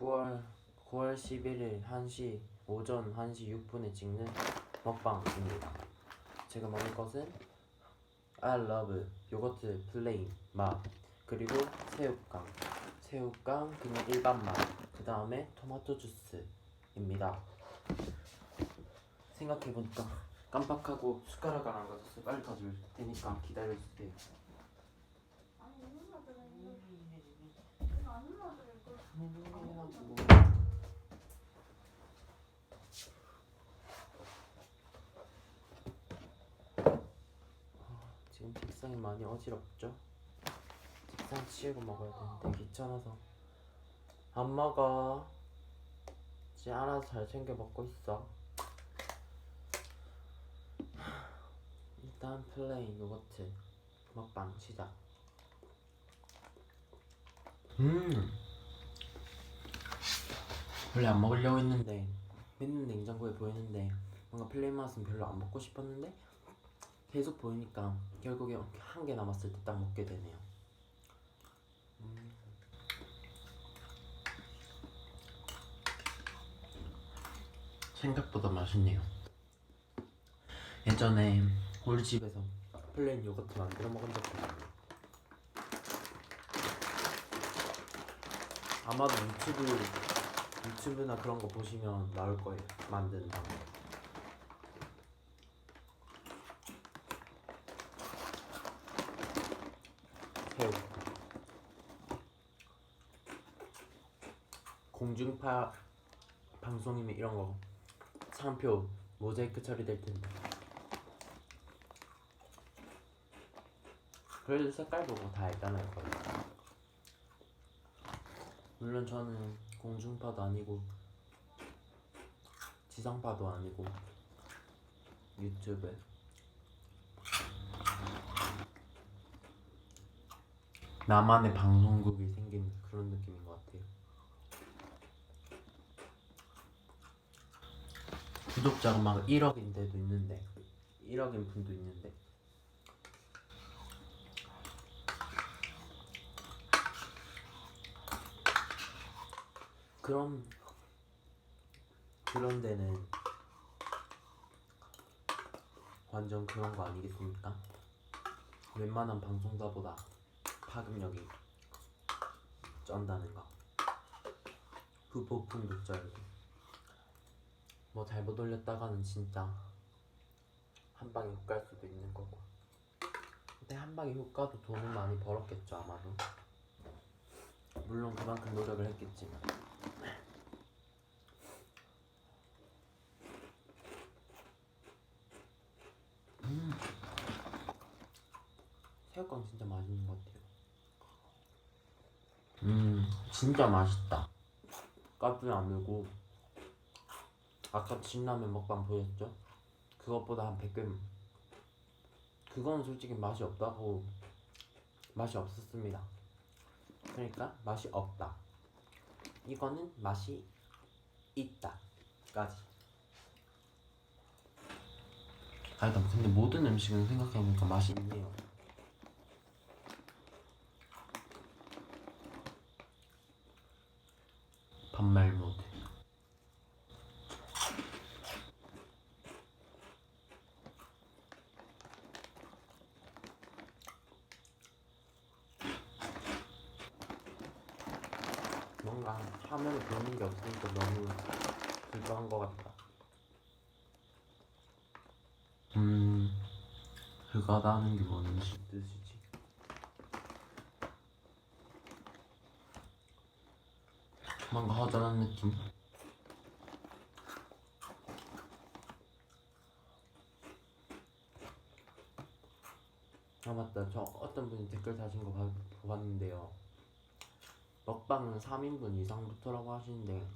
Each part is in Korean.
9월 9월 11일 1시 오전 1시 6분에 찍는 먹방입니다. 제가 먹을 것은 I love 요거트 플레인 맛 그리고 새우깡 새우깡 그냥 일반 맛그 다음에 토마토 주스입니다. 생각해보니까 깜빡하고 숟가락을 안 가져서 빨리 가져올 테니까 기다려주세요. 아니 누나 들어 이거 안 누나 들어 이거 지금 책상이 많이 어지럽죠? 책상 치우고 먹어야 되는데 귀찮아서. 안 먹어 지 알아서 잘 챙겨 먹고 있어. 일단 플레인 요거트. 먹방 시작. 음 원래 안 먹으려고 했는데 맨날 냉장고에 보이는데 뭔가 플레인 맛은 별로 안 먹고 싶었는데 계속 보이니까 결국에 한 개 남았을 때 딱 먹게 되네요. 음. 생각보다 맛있네요. 예전에 우리 집에서 플레인 요거트 만들어 먹은 적도 있어요. 아마도 유튜브 유튜브나 그런 거 보시면 나올 거예요. 만드는 방법. 새우 공중파 방송이면 이런 거 상표 모자이크 처리될 텐데 그래도 색깔 보고 다 알잖아요 거의 물론 저는 공중파도 아니고 지상파도 아니고 유튜브 나만의 방송국이 생긴 그런 느낌인 것 같아요. 구독자가 막 1억인데도 있는데 1억인 분도 있는데 그런 그런 데는 완전 그런 거 아니겠습니까? 웬만한 방송사보다 파급력이 쩐다는 거. 부폭풍 독자여도 뭐 잘못 올렸다가는 진짜 한 방에 훅 갈 수도 있는 거고. 근데 한 방에 훅 가도 돈은 많이 벌었겠죠 아마도. 물론 그만큼 노력을 했겠지만. 음. 새우깡 진짜 맛있는 것 같아요. 음, 진짜 맛있다. 까불 안 물고. 아까 진라면 먹방 보였죠? 그것보다 한 100배. 그건 솔직히 맛이 없다고. 맛이 없었습니다. 그러니까 맛이 없다. 이거는 맛이 있다. 까지. 아, 근데 모든 음식은 생각해보니까 맛이 있네요. 반말 모드. 뭔가 화면에 보이는 게 없으니까 너무 불편한 것 같다. 음, 그가다는 게뭔 뜻이지? 뭔가 허전한 느낌? 아 맞다. 저 어떤 분이 댓글 다신 거 봐- 봤는데요. 먹방은 3인분 이상부터라고 하시는데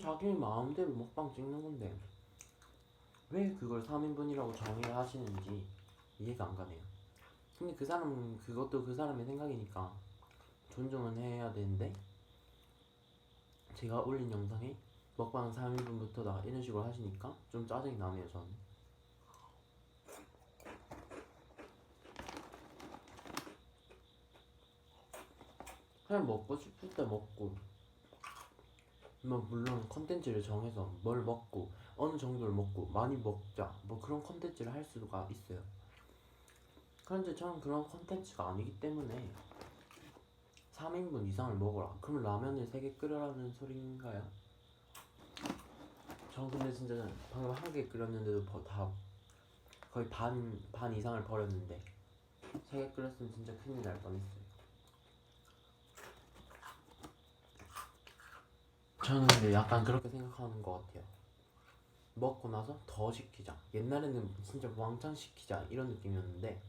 자기 마음대로 먹방 찍는 건데 왜 그걸 3인분이라고 정의를 하시는지 이해가 안 가네요. 근데 그 사람은 그것도 그 사람의 생각이니까 존중은 해야 되는데 제가 올린 영상에 먹방 3인분부터 다 이런 식으로 하시니까 좀 짜증이 나네요 저는 그냥 먹고 싶을 때 먹고 뭐 물론 컨텐츠를 정해서 뭘 먹고 어느 정도를 먹고 많이 먹자 뭐 그런 컨텐츠를 할 수가 있어요. 그런데 저는 그런 컨텐츠가 아니기 때문에 3인분 이상을 먹어라. 그럼 라면을 3개 끓여라는 소리인가요? 전 근데 진짜 방금 한 개 끓였는데도 버- 다 거의 반, 반 이상을 버렸는데 3개 끓였으면 진짜 큰일 날 뻔했어요. 저는 근데 약간 그렇게 생각하는 것 같아요. 먹고 나서 더 시키자. 옛날에는 진짜 왕창 시키자 이런 느낌이었는데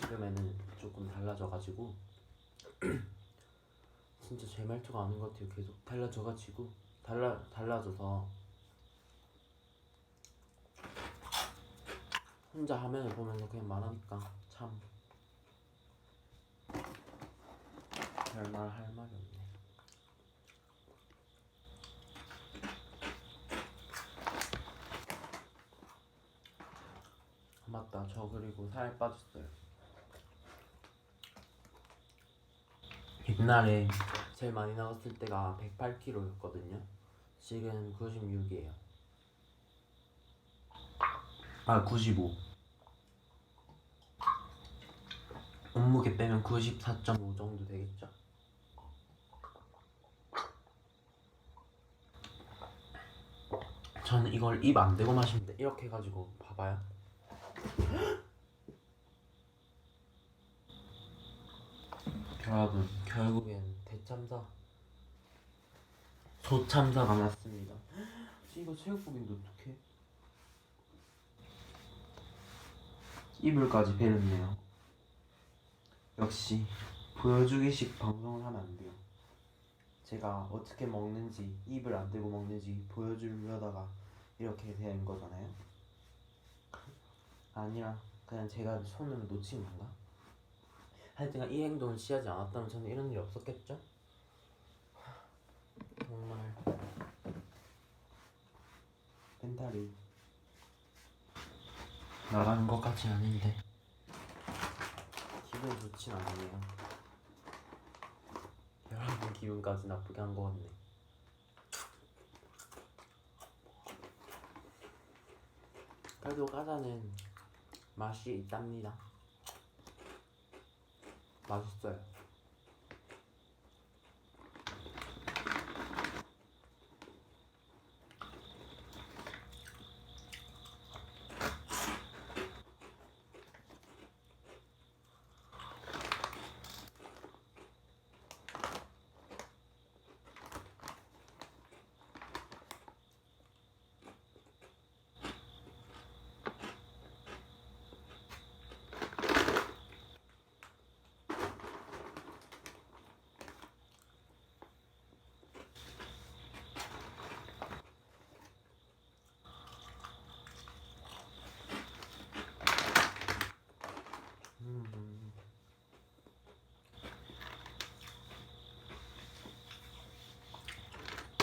지금에는 조금 달라져가지고 진짜 제 말투가 아닌 것 같아요. 계속 달라져가지고 달라 달라져서 혼자 화면을 보면 그냥 말하니까 참 별말 할 말이 없네. 아, 맞다. 저 그리고 살 빠졌어요. 옛날에 제일 많이 나갔을 때가 108kg였거든요. 지금 96이에요. 아, 95. 몸무게 빼면 94.5 정도 되겠죠? 저는 이걸 입 안 대고 마시는데 이렇게 해가지고 봐봐요. 여러분 결국엔 대참사 소참사가 났습니다. 이거 체육복인데 어떡해? 이불까지 베렸네요. 역시 보여주기식 방송을 하면 안 돼요. 제가 어떻게 먹는지 입을 안 대고 먹는지 보여주려다가 이렇게 된 거잖아요. 아니라 그냥 제가 손으로 놓친 건가? 하여튼 이 행동을 취하지 않았다면 저는 이런 일이 없었겠죠? 정말. 멘탈이. 나가는 것까지 아닌데. 기분 좋진 않네요. 여러분 기분까지 나쁘게 한거 같네. 그래도 과자는 맛이 있답니다 맛있어요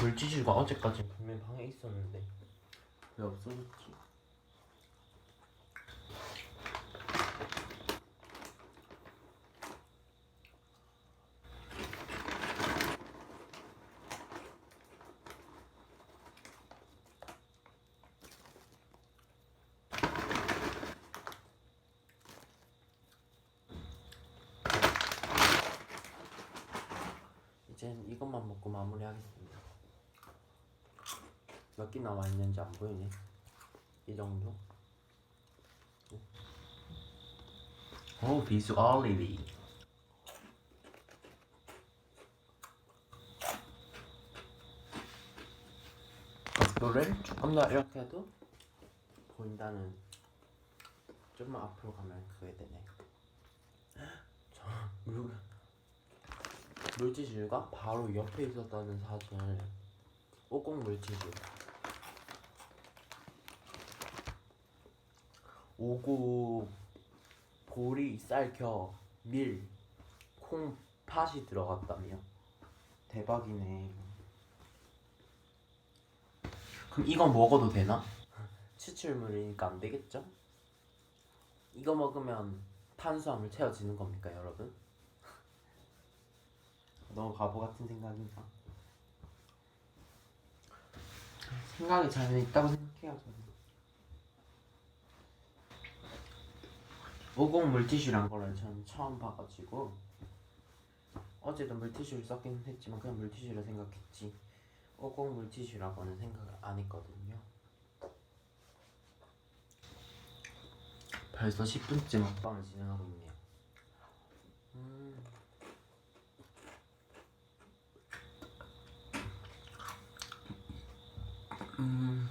물티슈가 어제까지 분명 방에 있었는데 왜 없어졌지? 이젠 이것만 먹고 마무리하겠습니다. 몇개 나와 있는지 안 보이네. 이 정도. 오 비수 올리비. 이거를 조금 더 이렇게 해도 보인다는 좀만 앞으로 가면 그게 되네. 저 물. 물티슈가 바로 옆에 있었다는 사실을 오공 물티슈 오고 보리 쌀겨 밀 콩팥이 들어갔다며 대박이네 그럼 이거 먹어도 되나? 추출물이니까 안 되겠죠? 이거 먹으면 탄수화물 채워지는 겁니까 여러분? 너무 바보 같은 생각인가? 생각이 잘 있다고 생각해요 저는 오공 물티슈란 거를 저는 처음 봐가지고 어제도 물티슈를 썼긴 했지만 그냥 물티슈를 생각했지. 오공 물티슈라고는 생각을 안 했거든요. 벌써 10분째 먹방을 진행하고 있네요. 음. 음.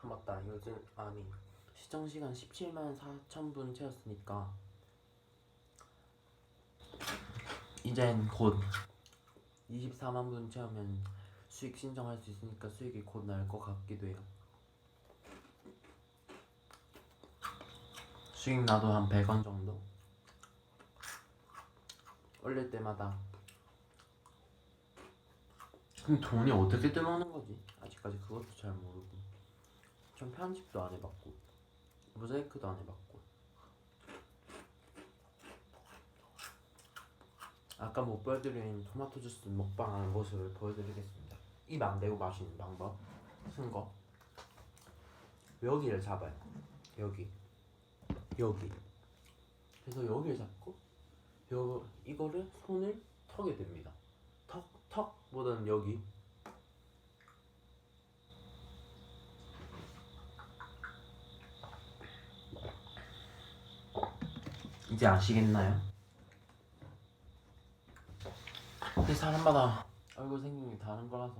아 맞다. 요즘 아니 시청 시간 17만 4천 분 채웠으니까. 이젠 곧 24만 분 채우면 수익 신청할 수 있으니까 수익이 곧 날 것 같기도 해요. 수익 나도 한 100원 정도? 올릴 때마다. 그럼 돈이 어떻게 들어오는 거지? 아직까지 그것도 잘 모르고. 전 편집도 안 해봤고 모자이크도 안 해봤고. 아까 못 보여드린 토마토 주스 먹방하는 모습을 보여드리겠습니다. 입 안 대고 마시는 방법 쓴거. 여기를 잡아요. 여기. 여기. 그래서 여기를 잡고 요 이거를 손을 턱에 댑니다. 턱 턱보다는 여기 이제 아시겠나요? 근데 사람마다 얼굴 생긴 게 다른 거라서.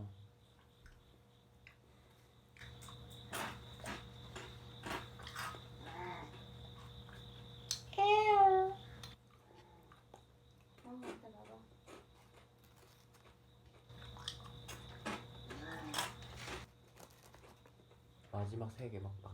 마지막 세개 먹방